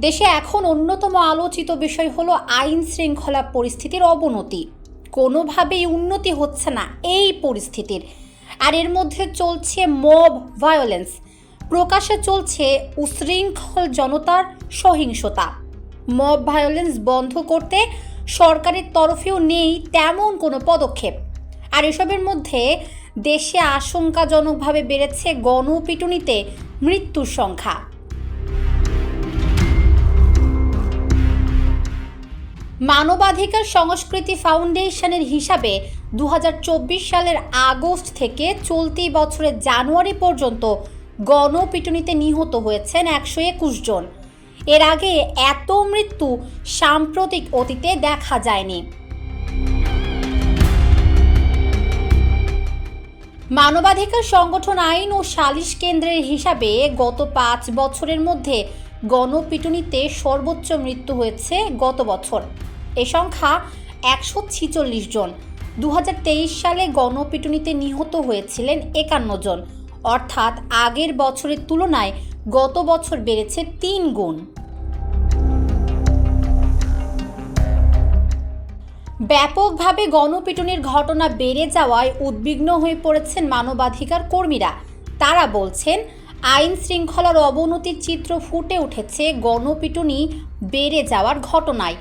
দেশে এখন অন্যতম আলোচিত বিষয় হলো আইন শৃঙ্খলা পরিস্থিতির অবনতি। কোনোভাবেই উন্নতি হচ্ছে না এই পরিস্থিতির। আর এর মধ্যে চলছে মব ভায়োলেন্স। প্রকাশে চলছে উশৃঙ্খল জনতার সহিংসতা। মব ভায়োলেন্স বন্ধ করতে সরকারের তরফেও নেই তেমন কোনো পদক্ষেপ। আর এসবের মধ্যে দেশে আশঙ্কাজনকভাবে বেড়েছে গণপিটুনিতে মৃত্যুর সংখ্যা। মানবাধিকার সংস্কৃতি ফাউন্ডেশনের হিসাবে দু হাজার চব্বিশ সালের আগস্ট থেকে চলতি বছরের জানুয়ারি পর্যন্ত গণপিটুনিতে নিহত হয়েছেন একশো একুশ জন। এর আগে এত মৃত্যু সাম্প্রতিক অতীতে দেখা যায়নি। মানবাধিকার সংগঠন আইন ও সালিশ কেন্দ্রের হিসাবে গত পাঁচ বছরের মধ্যে গণপিটুনিতে সর্বোচ্চ মৃত্যু হয়েছে গত বছর। এ সংখ্যা একশো ছিচল্লিশ জন। দু হাজার তেইশ সালে গণপিটুনিতে নিহত হয়েছিলেন একান্ন জন। অর্থাৎ আগের বছরের তুলনায় গত বছর বেড়েছে তিন গুণ। ব্যাপকভাবে গণপিটুনির ঘটনা বেড়ে যাওয়ায় উদ্বিগ্ন হয়ে পড়েছেন মানবাধিকার কর্মীরা। তারা বলছেন, আইন শৃঙ্খলার অবনতির চিত্র ফুটে উঠেছে গণপিটুনি বেড়ে যাওয়ার ঘটনায়।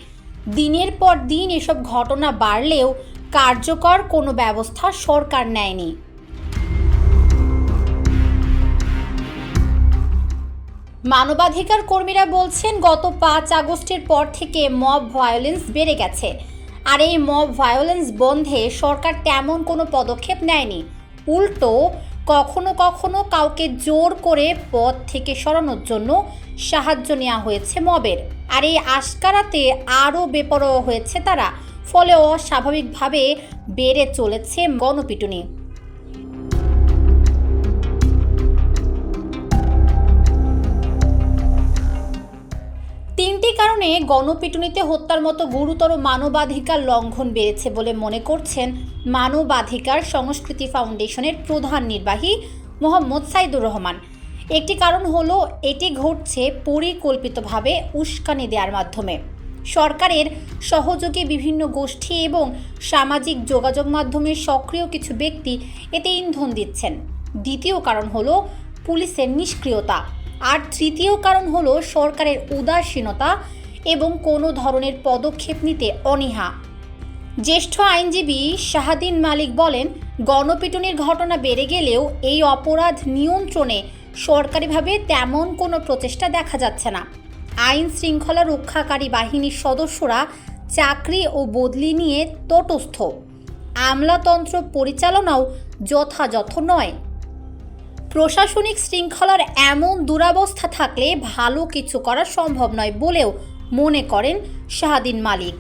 দিনের পর দিন এসব ঘটনা বাড়লেও কার্যকর কোনো ব্যবস্থা সরকার নেয়নি। মানবাধিকার কর্মীরা বলছেন, গত পাঁচ আগস্টের পর থেকে মব ভায়োলেন্স বেড়ে গেছে। আর এই মব ভায়োলেন্স বন্ধে সরকার তেমন কোনো পদক্ষেপ নেয়নি। উল্টো কখনো কখনো কাউকে জোর করে পথ থেকে সরানোর জন্য সাহায্য নেওয়া হয়েছে মবের। আর এই আশকারাতে আরও বেপরোয়া হয়েছে তারা। ফলে অস্বাভাবিকভাবে বেড়ে চলেছে গণপিটুনি। কারণে গণপিটুনিতে হত্যার মতো গুরুতর মানবাধিকার লঙ্ঘন বেড়েছে বলে মনে করছেন মানবাধিকার সংস্কৃতি ফাউন্ডেশনের প্রধান নির্বাহী মোহাম্মদ সাইদুর রহমান। একটি কারণ হলো, এটি ঘটছে পরিকল্পিতভাবে উস্কানি দেওয়ার মাধ্যমে। সরকারের সহযোগী বিভিন্ন গোষ্ঠী এবং সামাজিক যোগাযোগ মাধ্যমের সক্রিয় কিছু ব্যক্তি এতে ইন্ধন দিচ্ছেন। দ্বিতীয় কারণ হলো, পুলিশের নিষ্ক্রিয়তা। আর তৃতীয় কারণ হলো সরকারের উদাসীনতা এবং কোনো ধরনের পদক্ষেপ নিতে অনীহা। জ্যেষ্ঠ আইনজীবী শাহাদিন মালিক বলেন, গণপিটুনির ঘটনা বেড়ে গেলেও এই অপরাধ নিয়ন্ত্রণে সরকারিভাবে তেমন কোনো প্রচেষ্টা দেখা যাচ্ছে না। আইন শৃঙ্খলা রক্ষাকারী বাহিনীর সদস্যরা চাকরি ও বদলি নিয়ে তটস্থ। আমলাতন্ত্র পরিচালনাও যথাযথ নয়। প্রশাসনিক শৃঙ্খলার এমন দুরাবস্থা থাকলে ভালো কিছু করা সম্ভব নয় বলেও মনে করেন শাহাদিন মালিক।